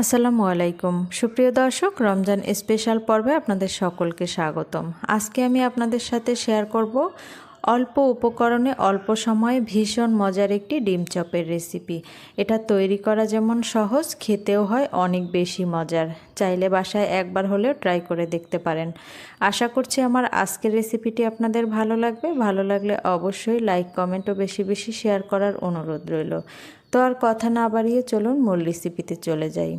আসসালামু আলাইকুম। সুপ্রিয় দর্শক, রমজান স্পেশাল পর্বে আপনাদের সকলকে স্বাগতম। আজকে আমি আপনাদের সাথে শেয়ার করব অল্প উপকরণে অল্প সময়ে ভীষণ মজার একটি ডিম চপের রেসিপি এটা তৈরি করা যেমন সহজ, খেতেও হয় অনেক বেশি মজার। চাইলে বাসায় একবার হলেও ট্রাই করে দেখতে পারেন। আশা করছি আমার আজকের রেসিপিটি আপনাদের ভালো লাগবে। ভালো লাগলে অবশ্যই লাইক কমেন্ট ও বেশি বেশি শেয়ার করার অনুরোধ রইল। তো আর কথা না বাড়িয়ে চলুন মূল রেসিপিতে চলে যাই।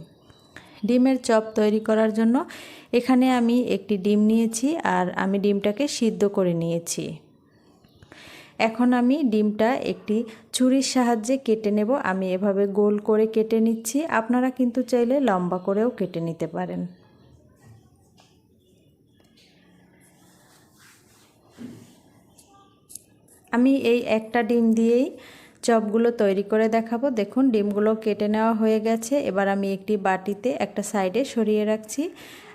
ডিমের চপ তৈরি করার জন্য এখানে আমি একটি ডিম নিয়েছি আর আমি ডিমটাকে সিদ্ধ করে নিয়েছি। এখন আমি ডিমটা একটি ছুরির সাহায্যে কেটে নেব। আমি এভাবে গোল করে কেটে নিচ্ছি। আপনারা কিন্তু চাইলে লম্বা করেও কেটে নিতে পারেন। আমি এই একটা ডিম দিয়েই চপগুলো তৈরি করে দেখাবো। দেখুন, ডিমগুলো কেটে নেওয়া হয়ে গেছে। এবার আমি একটি বাটিতে একটা সাইডে সরিয়ে রাখছি।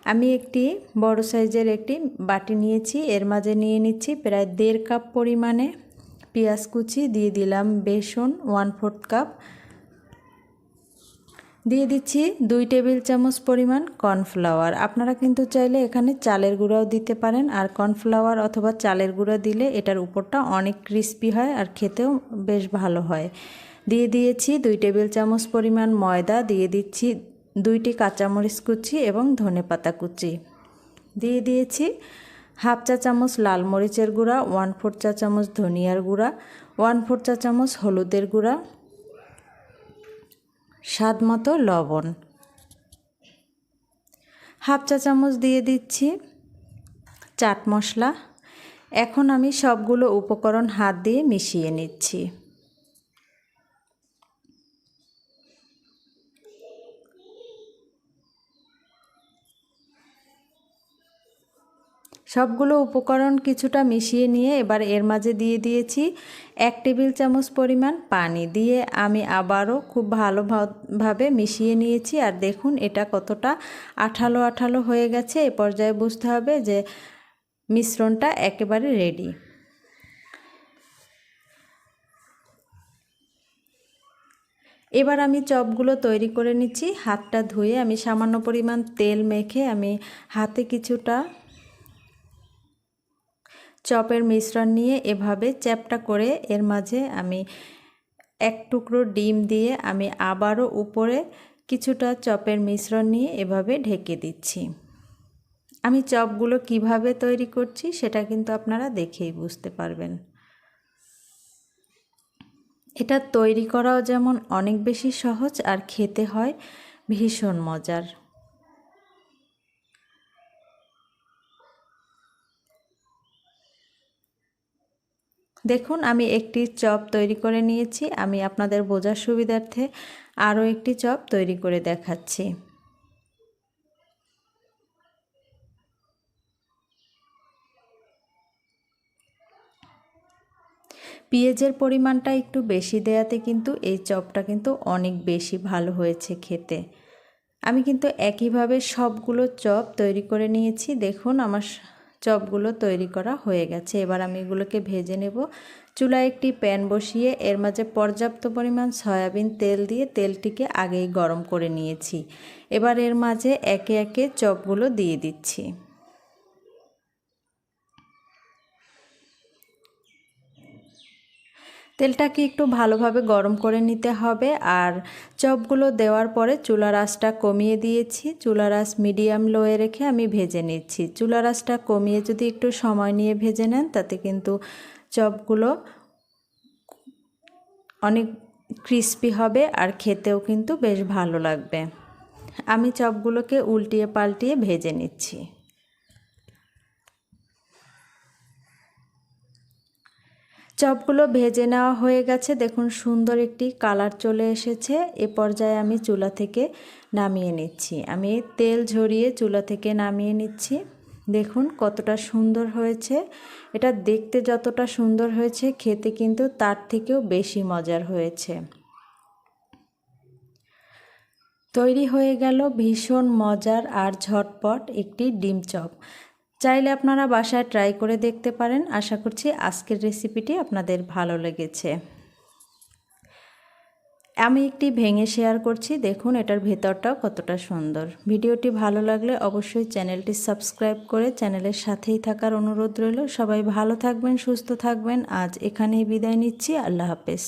আমি একটি বড় সাইজের একটি বাটি নিয়েছি। এর মাঝে নিয়ে নিচ্ছি প্রায় দেড় কাপ পরিমাণে। পেঁয়াজ কুচি, দিয়ে দিলাম বেসন ওয়ান ফোর্থ কাপ দিয়ে দিচ্ছি দুই টেবিল চামচ পরিমাণ কর্নফ্লাওয়ার আপনারা কিন্তু চাইলে এখানে চালের গুঁড়াও দিতে পারেন, আর কর্নফ্লাওয়ার অথবা চালের গুঁড়া দিলে এটার উপরটা অনেক ক্রিস্পি হয় আর খেতেও বেশ ভালো হয়। দিয়ে দিয়েছি দুই টেবিল চামচ পরিমাণ ময়দা, দিয়ে দিচ্ছি দুইটি কাঁচামরিচ কুচি এবং ধনে পাতা কুচি। দিয়ে দিয়েছি হাফ চা চামচ লাল মরিচের গুঁড়া ওয়ান ফোর চা চামচ ধনিয়ার গুঁড়া ওয়ান ফোর চা চামচ হলুদের গুঁড়া, স্বাদ মতো লবণ। হাফ চা চামচ দিয়ে দিচ্ছি চাট মশলা। এখন আমি সবগুলো উপকরণ হাত দিয়ে মিশিয়ে নিচ্ছি। সবগুলো উপকরণ কিছুটা মিশিয়ে নিয়ে এবার এর মাঝে দিয়ে দিয়েছি এক টেবিল চামচ পরিমাণ পানি দিয়ে আমি আবারও খুব ভালোভাবে মিশিয়ে নিয়েছি। আর দেখুন, এটা কতটা আঠালো আঠালো হয়ে গেছে। এ পর্যায়ে বুঝতে হবে যে মিশ্রণটা একেবারে রেডি এবার আমি চপগুলো তৈরি করে নিচ্ছি। হাতটা ধুয়ে আমি সামান্য পরিমাণ তেল মেখে আমি হাতে কিছুটা চপের মিশ্রণ নিয়ে এভাবে চ্যাপটা করে এর মাঝে আমি এক টুকরো ডিম দিয়ে আমি আবারও উপরে কিছুটা চপের মিশ্রণ নিয়ে এভাবে ঢেকে দিচ্ছি। আমি চপগুলো কীভাবে তৈরি করছি সেটা কিন্তু আপনারা দেখেই বুঝতে পারবেন। এটা তৈরি করাও যেমন অনেক বেশি সহজ আর খেতে হয় ভীষণ মজার। দেখুন, আমি একটি চপ তৈরি করে নিয়েছি। আমি আপনাদের বোঝার সুবিধার্থে আরও একটি চপ তৈরি করে দেখাচ্ছি। পেঁয়াজের পরিমাণটা একটু বেশি দেয়াতে কিন্তু এই চপটা কিন্তু অনেক বেশি ভালো হয়েছে খেতে। আমি কিন্তু একইভাবে সবগুলো চপ তৈরি করে নিয়েছি। দেখুন, আমার চপগুলো তৈরি করা হয়ে গেছে। এবার আমি এগুলোকে ভেজে নেব। চুলায় একটি প্যান বসিয়ে এর মাঝে পর্যাপ্ত পরিমাণ সয়াবিন তেল দিয়ে তেলটিকে আগেই গরম করে নিয়েছি। এবার এর মাঝে একে একে চপগুলো দিয়ে দিচ্ছি। তেলটাকে একটু ভালোভাবে গরম করে নিতে হবে। আর চপগুলো দেওয়ার পরে চুলার আঁচটা কমিয়ে দিয়েছি। চুলার আঁচ মিডিয়াম লোয়ে রেখে আমি ভেজে নিচ্ছি। চুলার আঁচটা কমিয়ে যদি একটু সময় নিয়ে ভেজে নেন, তাতে কিন্তু চপগুলো অনেক ক্রিস্পি হবে আর খেতেও কিন্তু বেশ ভালো লাগবে। আমি চপগুলোকে উল্টিয়ে পাল্টিয়ে ভেজে নিচ্ছি। চপগুলো ভেজে নেওয়া হয়ে গেছে। দেখুন, সুন্দর একটি কালার চলে এসেছে। এ পর্যায়ে আমি চুলা থেকে নামিয়ে নিচ্ছি। আমি তেল ঝরিয়ে চুলা থেকে নামিয়ে নিচ্ছি। দেখুন, কতটা সুন্দর হয়েছে। এটা দেখতে যতটা সুন্দর হয়েছে, খেতে কিন্তু তার থেকেও বেশি মজার হয়েছে। তৈরি হয়ে গেল ভীষণ মজার আর ঝটপট একটি ডিম চপ। চাইলে আপনারা বাসায় ট্রাই করে দেখতে পারেন। আশা করছি আজকের রেসিপিটি আপনাদের ভালো লেগেছে। আমি একটি ভেঙে শেয়ার করছি। দেখুন এটার ভেতরটাও কতটা সুন্দর। ভিডিওটি ভালো লাগলে অবশ্যই চ্যানেলটি সাবস্ক্রাইব করে চ্যানেলের সাথেই থাকার অনুরোধ রইল। সবাই ভালো থাকবেন, সুস্থ থাকবেন। আজ এখানেই বিদায় নিচ্ছি। আল্লাহ হাফেজ।